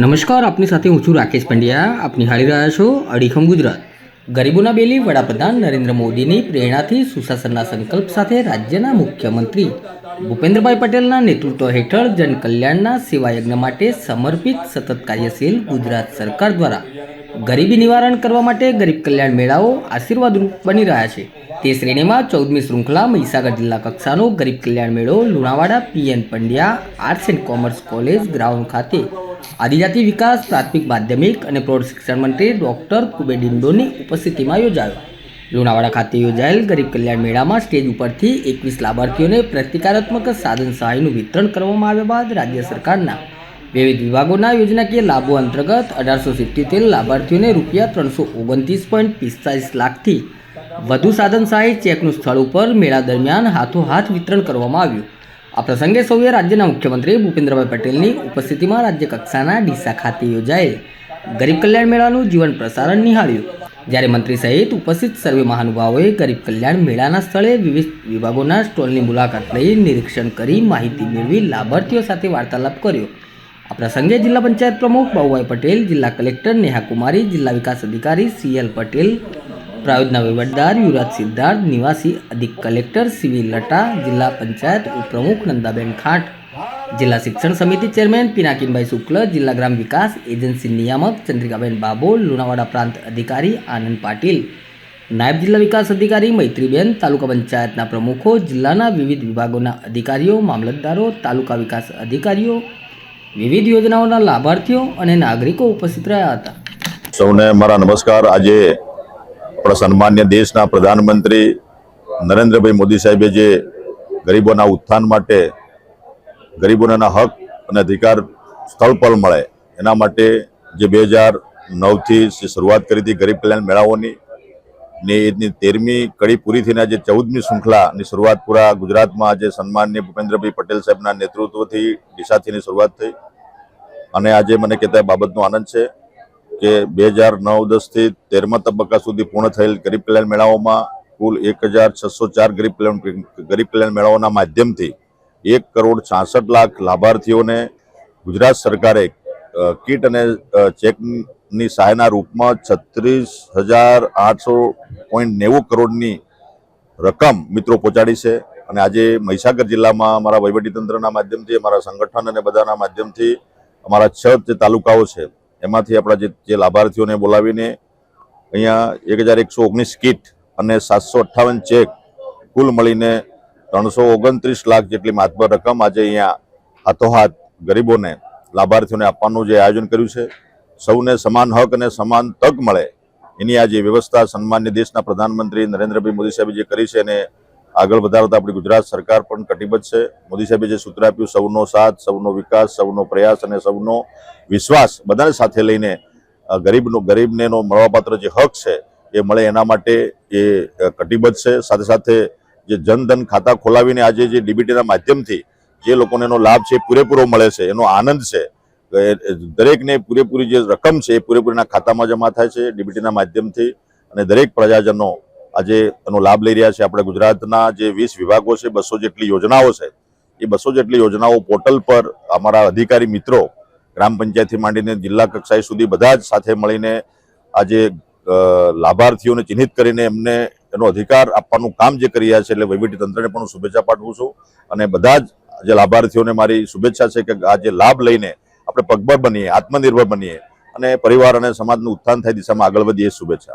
નમસ્કાર, આપની સાથે હું છું રાકેશ પંડ્યા. આપ નિહાળી રહ્યા છો અડીખમ ગુજરાત. ગરીબોના બેલી વડાપ્રધાન નરેન્દ્ર મોદીની પ્રેરણાથી સુશાસનના સંકલ્પ સાથે રાજ્યના મુખ્યમંત્રી ભૂપેન્દ્રભાઈ પટેલના નેતૃત્વ હેઠળ જનકલ્યાણના સેવાયજ્ઞ માટે સમર્પિત સતત કાર્યશીલ ગુજરાત સરકાર દ્વારા ગરીબી નિવારણ કરવા માટે ગરીબ કલ્યાણ મેળાઓ આશીર્વાદરૂપ બની રહ્યા છે. તે શ્રેણીમાં ચૌદમી શૃંખલા મહીસાગર જિલ્લા કક્ષાનો ગરીબ કલ્યાણ મેળો Lunawada PN Pandya arts and commerce college ground ખાતે આદિજાતિ વિકાસ, પ્રાથમિક માધ્યમિક અને પ્રૌઢ શિક્ષણ મંત્રી ડોક્ટર કુબેર ડિંડોની ઉપસ્થિતિમાં યોજાયો. લુણાવાડા ખાતે યોજાયેલ ગરીબ કલ્યાણ મેળામાં સ્ટેજ ઉપરથી એકવીસ લાભાર્થીઓને પ્રતિકારાત્મક સાધન સહાયનું વિતરણ કરવામાં આવ્યા બાદ રાજ્ય સરકારના વિવિધ વિભાગોના યોજનાકીય લાભો અંતર્ગત અઢારસો સિત્યોતેર લાભાર્થીઓને રૂપિયા ત્રણસો ઓગણત્રીસ પોઈન્ટ પિસ્તાલીસ લાખથી વધુ સાધન સહાય ચેકનું સ્થળ ઉપર મેળા દરમિયાન હાથોહાથ વિતરણ કરવામાં આવ્યું. આ પ્રસંગે સૌએ રાજ્યના મુખ્યમંત્રી ભૂપેન્દ્રભાઈ પટેલની ઉપસ્થિતિમાં રાજ્ય કક્ષાના ડીસા ખાતે યોજાયેલ ગરીબ કલ્યાણ મેળાનું જીવન પ્રસારણ નિહાળ્યું. જ્યારે મંત્રી સહિત ઉપસ્થિત સર્વે મહાનુભાવોએ ગરીબ કલ્યાણ મેળાના સ્થળે વિવિધ વિભાગોના સ્ટોલની મુલાકાત લઈ નિરીક્ષણ કરી માહિતી મેળવી લાભાર્થીઓ સાથે વાર્તાલાપ કર્યો. આ પ્રસંગે જિલ્લા પંચાયત પ્રમુખ બાબુભાઈ પટેલ, જિલ્લા કલેક્ટર નેહા કુમારી, જિલ્લા વિકાસ અધિકારી સીએલ પટેલ પ્રાયોજના વહીવટદાર યુવરાજ સિદ્ધાર્થ, નિવાસી અધિક કલેક્ટર સીવી લટા, જિલ્લા પંચાયત ઉપપ્રમુખ નંદાબેન ખાંટ, જિલ્લા શિક્ષણ સમિતિ ચેરમેન પિનાકીનભાઈ શુક્લ, જિલ્લા ગ્રામ વિકાસ એજન્સી નિયામક ચંદ્રિકાબેન બાબોલ, લુણાવાડા પ્રાંત અધિકારી આનંદ પાટીલ, નાયબ જિલ્લા વિકાસ અધિકારી મૈત્રીબેન, તાલુકા પંચાયતના પ્રમુખો, જિલ્લાના વિવિધ વિભાગોના અધિકારીઓ, મામલતદારો, તાલુકા વિકાસ અધિકારીઓ, વિવિધ યોજનાઓના લાભાર્થીઓ અને નાગરિકો ઉપસ્થિત રહ્યા હતા. સૌને મારા નમસ્કાર. આજે આપણા સન્માન્ય દેશના પ્રધાનમંત્રી નરેન્દ્રભાઈ મોદી સાહેબે જે ગરીબોના ઉત્થાન માટે ગરીબોના હક અને અધિકાર સ્થળ પર મળે, એના માટે જે બે હજાર નવથી શરૂઆત કરી હતી ગરીબ કલ્યાણ મેળાઓની, ને એની તેરમી કડી પૂરી થઈને આજે ચૌદમી શૃંખલાની શરૂઆત પૂરા ગુજરાતમાં આજે સન્માન્ય ભૂપેન્દ્રભાઈ પટેલ સાહેબના નેતૃત્વથી દિશાથીની શરૂઆત થઈ. અને આજે મને કહેતા બાબતનો આનંદ છે. કે બે હજાર નવ દસથી તેરમા તબક્કા સુધી પૂર્ણ થયેલ ગરીબ કલ્યાણ મેળાઓમાં કુલ એક હજાર છસો ચાર ગરીબ કલ્યાણ ગરીબ કલ્યાણ મેળાઓના માધ્યમથી એક કરોડ છાસઠ લાખ લાભાર્થીઓને ગુજરાત સરકારે કીટ અને ચેકની સહાયના રૂપમાં છત્રીસ હજાર આઠસો પોઈન્ટ નેવું કરોડની રકમ મિત્રો પહોંચાડી છે. અને આજે મહીસાગર જિલ્લામાં અમારા વહીવટીતંત્રના માધ્યમથી, અમારા સંગઠન અને બધાના માધ્યમથી અમારા છ જે તાલુકાઓ છે એમાંથી આપણા જે લાભાર્થીઓને બોલાવીને અહીંયા એક હજાર એકસો ઓગણીસ કીટ અને સાતસો અઠ્ઠાવન ચેક કુલ મળીને ત્રણસો ઓગણત્રીસ લાખ જેટલી માતબર રકમ આજે અહીંયા હાથોહાથ ગરીબોને લાભાર્થીઓને આપવાનું જે આયોજન કર્યું છે. સૌને સમાન હક અને સમાન તક મળે એની આ જે વ્યવસ્થા સન્માન્ય દેશના પ્રધાનમંત્રી નરેન્દ્રભાઈ મોદી સાહેબે જે કરી છે એને આગળ વધારતા આપણી ગુજરાત સરકાર પણ કટિબદ્ધ છે. મોદી સાહેબે જે સૂત્ર આપ્યું, સૌનો સાથ, સૌનો વિકાસ, સૌનો પ્રયાસ અને સૌનો વિશ્વાસ બધાને સાથે લઈને ગરીબનો ગરીબને એનો મળવાપાત્ર જે હક છે એ મળે એના માટે એ કટિબદ્ધ છે. સાથે સાથે જે જનધન ખાતા ખોલાવીને આજે જે ડીબીટીના માધ્યમથી જે લોકોને એનો લાભ છે પૂરેપૂરો મળે છે, એનો આનંદ છે દરેકને પૂરેપૂરી જે રકમ છે એ પૂરેપૂરીના ખાતામાં જમા થાય છે ડીબીટીના માધ્યમથી અને દરેક પ્રજાજનો આજે એનો લાભ લઈ રહ્યા છે આપણે ગુજરાતના જે વીસ વિભાગો છે, બસો જેટલી યોજનાઓ છે, એ બસો જેટલી યોજનાઓ પોર્ટલ પર અમારા અધિકારી મિત્રો ગ્રામ પંચાયતથી માંડીને જિલ્લા કક્ષાએ સુધી બધા જ સાથે મળીને આજે લાભાર્થીઓને ચિહ્નિત કરીને એમને એનો અધિકાર આપવાનું કામ જે કરી રહ્યા છે એટલે વહીવટી તંત્રને પણ શુભેચ્છા પાઠવું છું. અને બધા જ જે લાભાર્થીઓને મારી શુભેચ્છા છે કે આ જે લાભ લઈને આપણે પગભર બનીએ, આત્મનિર્ભર બનીએ અને પરિવાર અને સમાજનું ઉત્થાન થાય દિશામાં આગળ વધીએ શુભેચ્છા.